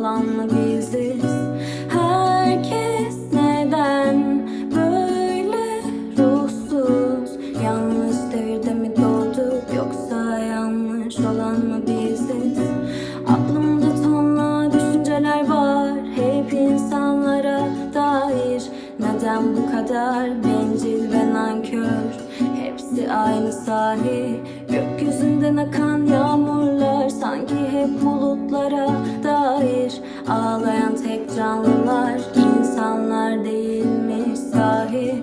olan biziz? Herkes neden böyle ruhsuz? Yanlış devirde mi doğduk yoksa yanlış olan mı biziz? Aklımda tonla düşünceler var hep insanlara dair. Neden bu kadar bencil ve nankör? Hepsi aynı sahi. Gökyüzünden akan yağmurlar sanki hep olaylara dair Ağlayan tek canlılar insanlar değilmiş sahi.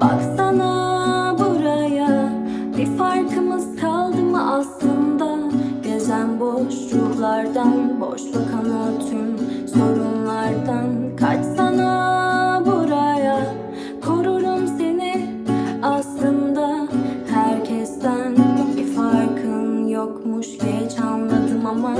Baksana buraya bir farkımız kaldı mı aslında? Gezen boş ruhlardan boşluk ana tüm sorunlardan. Kaçsana buraya korurum seni. Aslında Herkesten bir farkın yokmuş geç anladım ama